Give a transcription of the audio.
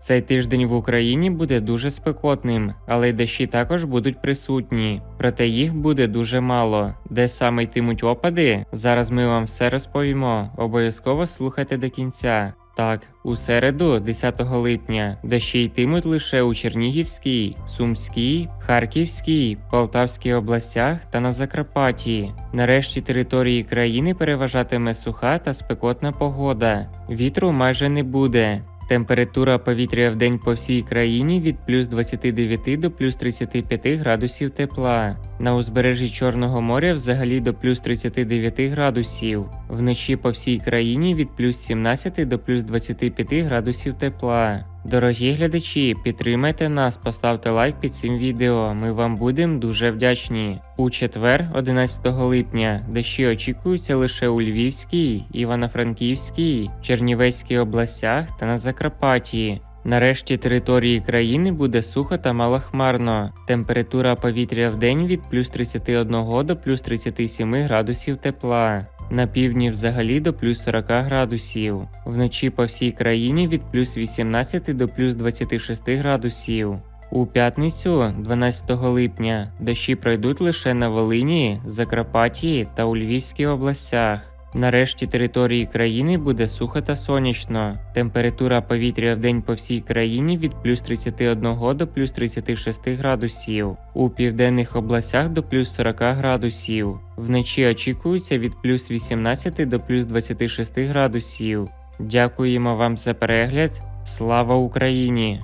Цей тиждень в Україні буде дуже спекотним, але й дощі також будуть присутні. Проте їх буде дуже мало. Де саме йтимуть опади? Зараз ми вам все розповімо. Обов'язково слухайте до кінця. Так, у середу, 10 липня, дощі йтимуть лише у Чернігівській, Сумській, Харківській, Полтавській областях та на Закарпатті. Нарешті території країни переважатиме суха та спекотна погода. Вітру майже не буде. Температура повітря в день по всій країні від плюс 29 до плюс 35 градусів тепла. На узбережжі Чорного моря взагалі до плюс 39 градусів. Вночі по всій країні від плюс 17 до плюс 25 градусів тепла. Дорогі глядачі, підтримайте нас, поставте лайк під цим відео. Ми вам будемо дуже вдячні. У четвер, 11 липня, дощі очікуються лише у Львівській, Івано-Франківській, Чернівецькій областях та на Закарпатті. Нарешті території країни буде сухо та малохмарно. Температура повітря в день від плюс 31 до плюс 37 градусів тепла. На півдні взагалі до плюс 40 градусів. Вночі по всій країні від плюс 18 до плюс 26 градусів. У п'ятницю, 12 липня, дощі пройдуть лише на Волині, Закарпатті та у Львівській областях. Нарешті території країни буде сухо та сонячно. Температура повітря в день по всій країні від плюс 31 до плюс 36 градусів. У південних областях до плюс 40 градусів. Вночі очікується від плюс 18 до плюс 26 градусів. Дякуємо вам за перегляд. Слава Україні!